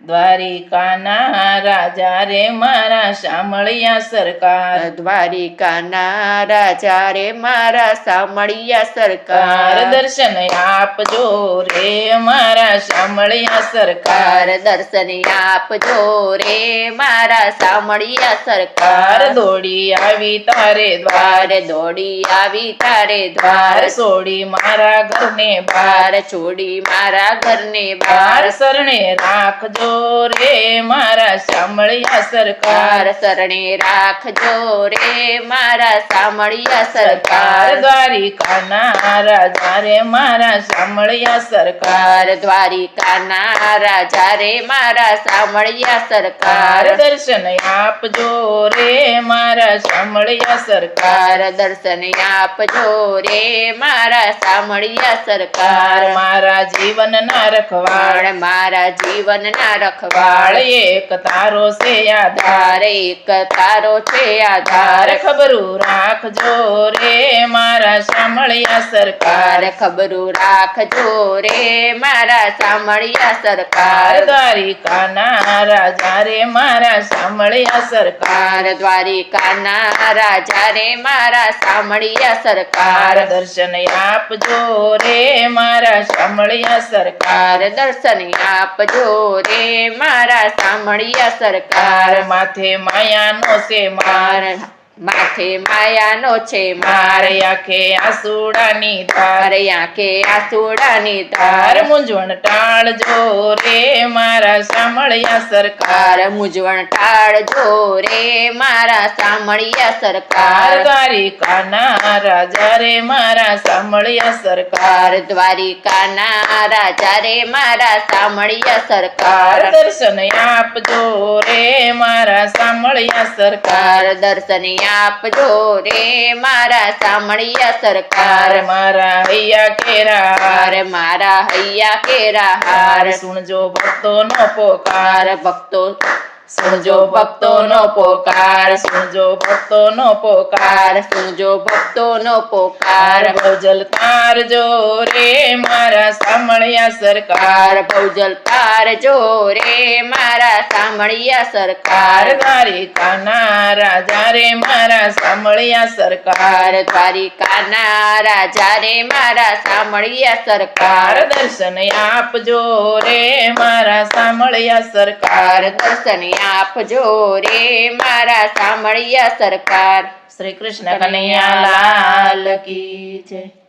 દ્વારિકાના રાજા રે મારા શામળિયા સરકાર. દ્વારિકાના રાજા રે મારા સામળિયા સરકાર. દર્શન આપજો રે મારા શામળિયા સરકાર. દર્શન આપજો રે મારા સામળિયા સરકાર. દોડી આવી તારે દ્વાર. દોડી આવી તારે દ્વાર. છોડી મારા ઘરને બાર બાર છોડી મારા ઘરને બાર શરણે રાખજો રે મારા શામળિયા સરકાર. શરણે રાખજો રે મારા સામળિયા સરકાર. દ્વારિકાના રાજા રે મારા શામળિયા સરકાર. કાર દ્વારિકાના રાજા રે મારા સામળિયા સરકાર. દર્શન આપજો રે મારા શામળિયા સરકાર. દર્શન આપજો રે મારા સામળિયા સરકાર. મારા જીવનના ના વાળ મારા જીવનના વાળ રખવાળ એક તારો છે આધાર એક તારો છે આધાર. ખબરું રાખજો રે મારા સાંભળ્યા સરકાર. ખબરું રાખજો રે મારા સાંભળ્યા કાર સરકાર. દ્વારિકાના રાજા રે મારા સાંભળ્યા સરકાર. કાર દ્વારિકાના રાજા રે મારા સાંભળ્યા સરકાર. દર્શન આપજો રે મારા સાંભળ્યા સરકાર. દર્શન આપજો રે મારા સાંભળ્યા સરકાર. માથે માયાનો છે માર. માર માથે માયાનો છે માર. આંખે આસુડાની ધાર. મારે આંખે આસુડાની તાર ધાર મૂંઝવણ ટાળજો રે મારા સાંભળ્યા સરકાર. કાર મૂંઝવણ ટાળજો રે મારા સાંભળ્યા કાર સરકાર. દ્વારિકાના રાજા રે મારા સાંભળ્યા સરકાર. કાર દ્વારિકાના રાજા રે મારા સાંભળ્યા સરકાર. દર્શન આપજો રે મારા સાંભળ્યા સરકાર. કાર દર્શન આપજો રે મારા સામળિયા સરકાર. મારા હૈયા કેરા હાર. મારા હૈયા કેરા હાર. સુણજો ભક્તો નો પોકાર ભક્તો સુણજો ભક્તોનો પોકાર સુણજો ભક્તોનો પોકાર કાર સુનજો ભક્તોનો કાર પોકાર. ભવજલ તારજો રે મારા સાંભળ્યા સરકાર. કાર તાર જો રે મારા સાંભળ્યા કાર સરકાર દ્વારિકાના રાજા રે મારા સાંભળ્યા સરકાર. કાર દ્વારિકાના રાજા રે મારા સાંભળ્યા સરકાર. દર્શન આપજો રે મારા સાંભળ્યા સરકાર. દર્શન આપજો રે મારા સાંભળ્યા સરકાર. શ્રી કૃષ્ણ કનૈયા લાલ કી જય.